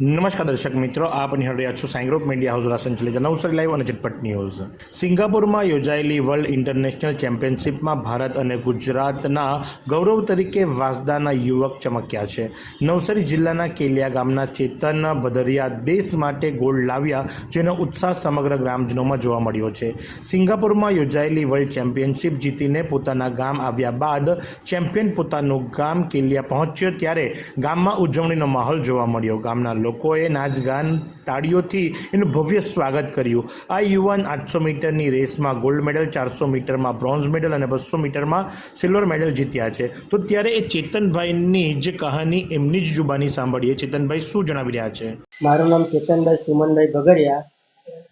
નમસ્કાર દર્શક મિત્રો, આપ નિહાળ છો સાઈ ગ્રુપ મીડિયા હાઉસ દ્વારા સંચાલિત નવસારી લાઈવ અને ઝટપટ ન્યૂઝ. સિંગાપુરમાં યોજાયેલી વર્લ્ડ ઇન્ટરનેશનલ ચેમ્પિયનશિપમાં ભારત અને ગુજરાતના ગૌરવ તરીકે વાસદાના યુવક ચમક્યા છે. નવસારી જિલ્લાના કેલિયા ગામના ચેતન ભદરિયા દેશ માટે ગોલ્ડ લાવ્યા, જેનો ઉત્સાહ સમગ્ર ગ્રામજનોમાં જોવા મળ્યો છે. સિંગાપુરમાં યોજાયેલી વર્લ્ડ ચેમ્પિયનશિપ જીતીને પોતાના ગામ આવ્યા બાદ ચેમ્પિયન પોતાનું ગામ કેલિયા પહોંચ્યો, ત્યારે ગામમાં ઉજવણીનો માહોલ જોવા મળ્યો. ગામના લોકોએ નાચગાન તાળીઓથી એનું ભવ્ય સ્વાગત કર્યું. આ યુવાન આઠસો મીટરની રેસમાં ગોલ્ડ મેડલ, ચારસો મીટરમાં બ્રોન્ઝ મેડલ અને બસો મીટરમાં સિલ્વર મેડલ જીત્યા છે. તો ત્યારે એ ચેતનભાઈની જ કહાની એમની જ જુબાની સાંભળીએ. ચેતનભાઈ, શું જણાવી રહ્યા છે? મારું નામ ચેતનભાઈ સુમનભાઈ ગગડિયા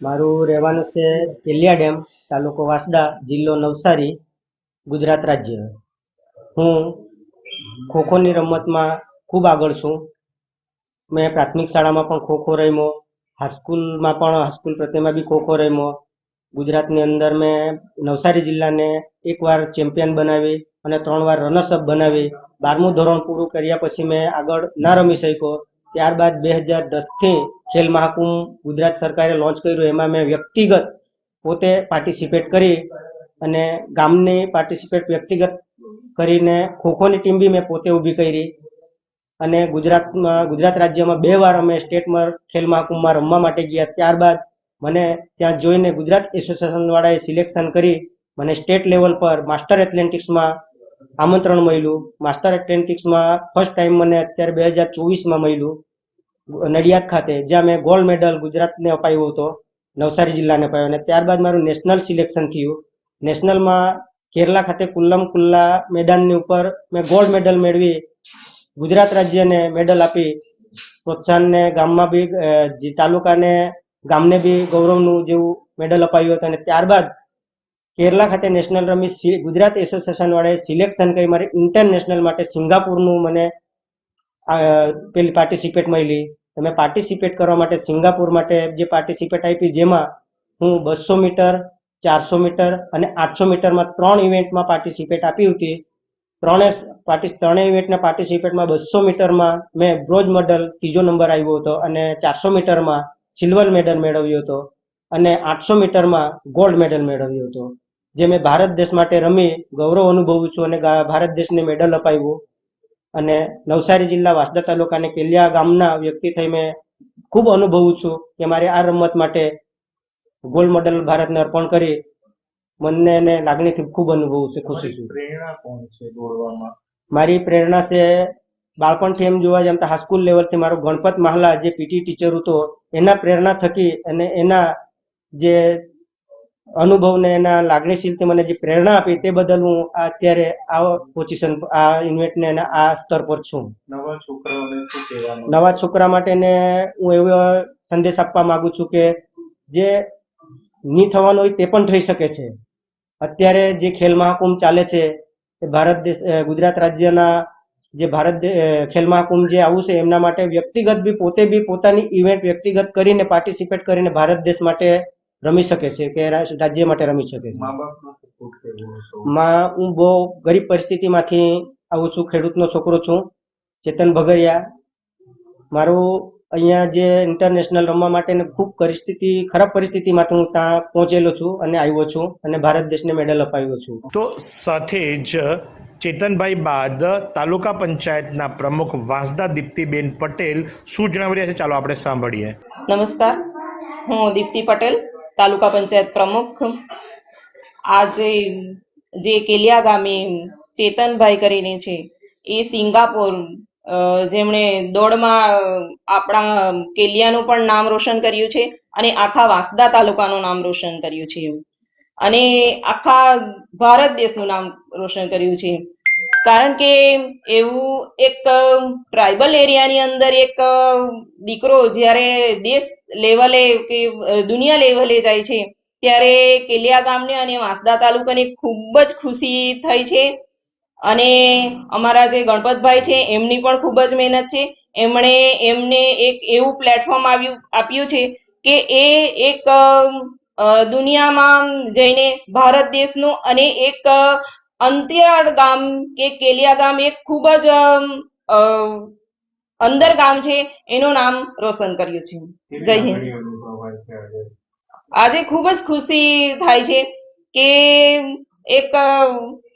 મારું રહેવાનું છે કેલિયા ડેમ, તાલુકો વાસદા, જિલ્લો નવસારી, ગુજરાત રાજ્ય. હું ખોખોની રમતમાં ખૂબ આગળ છું. મેં પ્રાથમિક શાળામાં પણ ખોખો રમ્યો હાઈસ્કૂલમાં પણ હાઈસ્કૂલ પ્રત્યેમાં બી ખોખો રમ્યો. ગુજરાતની અંદર મેં નવસારી જિલ્લાને એકવાર ચેમ્પિયન બનાવી અને ત્રણ વાર રનર્સઅપ બનાવી. બારમું ધોરણ પૂરું કર્યા પછી મેં આગળ ના રમી શક્યો. ત્યારબાદ બે હજાર દસથી ખેલ મહાકુંભ ગુજરાત સરકારે લોન્ચ કર્યું. એમાં મેં વ્યક્તિગત પોતે પાર્ટિસિપેટ કરી અને ગામની પાર્ટિસિપેટ વ્યક્તિગત કરીને ખોખોની ટીમ બી મેં પોતે ઊભી કરી. અને ગુજરાતમાં, ગુજરાત રાજ્યમાં બે વાર અમે સ્ટેટમાં ખેલ મહાકુંભમાં રમવા માટે ગયા. ત્યારબાદ મને ત્યાં જોઈને ગુજરાત એસોસિએશન વાળાએ સિલેક્શન કરી મને સ્ટેટ લેવલ પર માસ્ટર એથ્લેટિક્સમાં આમંત્રણ મળ્યું. માસ્ટર એથ્લેટિક્સમાં ફર્સ્ટ ટાઈમ મને અત્યારે બે હજાર ચોવીસમાં મળ્યું. નડિયાદ ખાતે, જ્યાં મેં ગોલ્ડ મેડલ ગુજરાતને અપાયો હતો, નવસારી જિલ્લાને અપાયો. અને ત્યારબાદ મારું નેશનલ સિલેક્શન થયું. નેશનલમાં કેરલા ખાતે કુલ્લમ કુલ્લા મેદાનની ઉપર મેં ગોલ્ડ મેડલ મેળવી. ગુજરાત રાજ્યને મેડલ આપી પ્રોત્સાહનને ગામમાં બી તાલુકાને, ગામને બી ગૌરવનું જેવું મેડલ અપાયું હતું અને ત્યારબાદ કેરલા ખાતે નેશનલ રમી ગુજરાત એસોસિએશન વાળાએ સિલેક્શન કરી મારે ઇન્ટરનેશનલ માટે સિંગાપુરનું મને પેલી પાર્ટિસિપેટ મળી તમે પાર્ટિસિપેટ કરવા માટે સિંગાપુર માટે જે પાર્ટિસિપેટ આપી જેમાં હું બસો મીટર, ચારસો મીટર અને આઠસો મીટરમાં ત્રણ ઇવેન્ટમાં પાર્ટિસિપેટ આપી હતી. ત્રણે પાર્ટિસ ત્રણેય ઇવેન્ટના પાર્ટિસિપેટમાં બસો મીટરમાં મેં બ્રોન્ઝ મેડલ ત્રીજો નંબર આવ્યો હતો અને ચારસો મીટરમાં સિલ્વર મેડલ મેળવ્યો હતો અને આઠસો મીટરમાં ગોલ્ડ મેડલ મેળવ્યો હતો. જે મેં ભારત દેશ માટે રમી ગૌરવ અનુભવું છું અને ભારત દેશને મેડલ અપાવ્યું. અને નવસારી જિલ્લા વાસદા તાલુકા અને કેલિયા ગામના વ્યક્તિ થઈ મેં ખૂબ અનુભવું છું કે મારે આ રમત માટે ગોલ્ડ મેડલ ભારતને અર્પણ કરી. મને એને લાગણીથી ખૂબ અનુભવું છે ખુશી છું. પ્રેરણા કોણ છે દોડવામાં? મારી પ્રેરણા છે બાળપણથી એમ જોવા જમતા હાઈસ્કૂલ લેવલથી મારો ગણપત મહાલા જે પીટી ટીચર હતો એના પ્રેરણા થકી અને એના જે અનુભવને એના લાગણીશીલથી મને જે પ્રેરણા આપી તે બદલ હું અત્યારે આ પોઝિશન આ ઇન્વેટને અને આ સ્તર પર છું. નવા છોકરાઓને નવા છોકરા માટેને હું એવો સંદેશ આપવા માંગુ છું કે જે ની થવાનું હોય તે પણ થઈ શકે છે. અત્યારે જે ખેલ મહાકુંભ ચાલે છે ભારત દેશ ગુજરાત રાજ્યના જે ભારત ખેલ મહાકુંભ જે આવું છે એમના માટે વ્યક્તિગત બી પોતે બી પોતાની ઇવેન્ટ વ્યક્તિગત કરીને પાર્ટિસિપેટ કરીને ભારત દેશ માટે રમી શકે છે કે રાજ્ય માટે રમી શકે છે. માં હું બહુ ગરીબ પરિસ્થિતિમાંથી આવું છું ખેડૂતનો છોકરો છું ચેતન ભગરિયા. મારું અહીંયા જે ઇન્ટરનેશનલ રમવા માટે ખૂબ પરિસ્થિતિ ખરાબ પરિસ્થિતિમાંથી હું ત્યાં પહોંચેલો છું અને આવ્યો છું અને ભારત દેશને મેડલ અપાવ્યો છું. તો સાથે જ ચેતનભાઈ બાદ તાલુકા પંચાયતના પ્રમુખ વાંસદા દીપ્તિબેન પટેલ શું જણાવી રહ્યા છે? ચાલો આપણે સાંભળીએ. નમસ્કાર. હું દીપ્તિ પટેલ તાલુકા પંચાયત પ્રમુખ. આજે જે કેલિયા ગામે ચેતનભાઈ કરીને છે એ સિંગાપોર જેમણે દોડમાં આપણા કેલિયાનું પણ નામ રોશન કર્યું છે અને આખા વાંસદા તાલુકાનું નામ રોશન કર્યું છે. અને આખા ભારત દેશનું નામ રોશન કર્યું છે. કારણ કે એવું એક ટ્રાઇબલ એરિયાની અંદર એક દીકરો જ્યારે દેશ લેવલે કે દુનિયા લેવલે જાય છે, ત્યારે કેલિયા ગામને અને વાંસદા તાલુકાને ખૂબ જ ખુશી થઈ છે. અને અમારા જે ગણપતભાઈ છે એમની પણ ખૂબ જ મહેનત છે. એમણે એમને એક એવું પ્લેટફોર્મ આવ્યું આપ્યું છે કે એ એક દુનિયામાં જઈને ભારત દેશનું અને એક અંતિયાળ ગામ કે કેલિયા ગામ એક ખૂબ જ અંદર ગામ છે એનું નામ રોશન કર્યું છે. જય હિન્દ. આજે? ખૂબ જ ખુશી થાય છે કે એક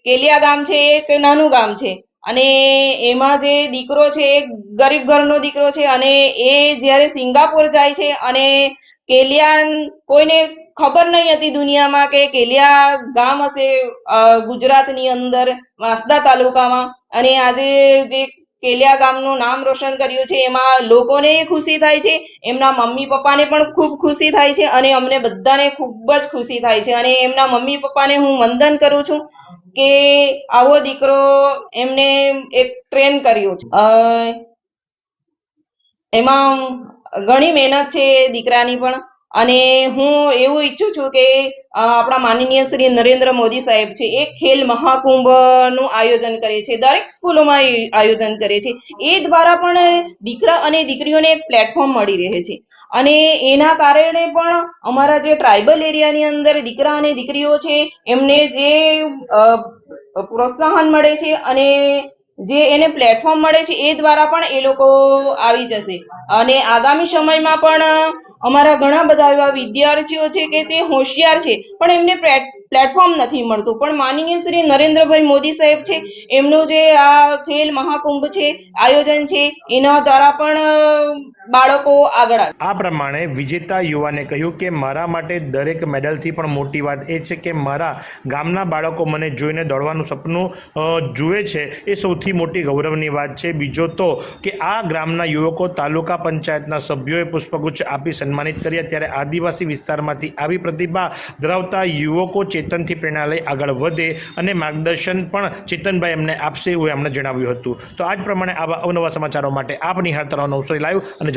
કેલિયા ગામ છે એક નાનું ગામ છે. અને એમાં જે દીકરો છે, એ ગરીબ ઘરનો દીકરો છે અને એ જ્યારે સિંગાપોર જાય છે અને કેલિયા કોઈને ખબર નહીં હતી દુનિયામાં કે કેલિયા ગામ હશે ગુજરાતની અંદર, વાંસદા તાલુકામાં. અને આજે જે કેલિયા ગામનું નામ રોશન કર્યું છે, એમાં લોકોને ખુશી થાય છે, એમના મમ્મી પપ્પાને પણ ખૂબ ખુશી થાય છે અને અમને બધાને ખૂબ જ ખુશી થાય છે. અને એમના મમ્મી પપ્પાને હું વંદન કરું છું. કે આવો દીકરો એમને એક ટ્રેન કર્યો છે. એમાં ઘણી મહેનત છે દીકરાની પણ. અને હું એવું ઈચ્છું છું કે આપણા માનનીય શ્રી નરેન્દ્ર મોદી સાહેબ છે, એ ખેલ મહાકુંભનું આયોજન કરે છે, દરેક સ્કૂલોમાં આયોજન કરે છે. એ દ્વારા પણ દીકરા અને દીકરીઓને એક પ્લેટફોર્મ મળી રહે છે. અને એના કારણે પણ અમારા જે ટ્રાઇબલ એરિયાની અંદર દીકરા અને દીકરીઓ છે, એમને જે પ્રોત્સાહન મળે છે અને જે એને પ્લેટફોર્મ મળે છે, એ દ્વારા પણ એ લોકો આવી જશે. અને આગામી સમયમાં પણ અમારા ઘણા બધા એવા વિદ્યાર્થીઓ છે કે તે હોશિયાર છે, પણ એમને પ્લેટ- પ્લેટફોર્મ નથી મળતું. પણ માનનીય શ્રી નરેન્દ્રભાઈ મોદી સાહેબ છે, એમનું જે આ ખેલ મહાકુંભ છે, આયોજન છે, એના દ્વારા પણ બાળકો આગળ આ પ્રમાણે વિજેતા યુવાને કહ્યું કે, મારા માટે દરેક મેડલથી પણ મોટી વાત એ છે કે, મારા ગામના બાળકો મને જોઈને દોડવાનું સપનું જુએ છે એ સૌથી મોટી ગૌરવની વાત છે. બીજો તો કે આ ગ્રામના યુવકો તાલુકા પંચાયતના સભ્યોએ પુષ્પગુચ્છ આપી સન્માનિત કર્યા ત્યારે આદિવાસી વિસ્તારમાંથી આવી પ્રતિભા ધરાવતા યુવકો ચેતનથી પ્રેરણા લઈ આગળ વધે અને માર્ગદર્શન પણ ચેતનભાઈ એમને આપશે એવું એમણે જણાવ્યું હતું. તો આજ પ્રમાણે આવા અવનવા સમાચારો માટે આપ નિહાળતા રહો નવસારી લાઈવ અને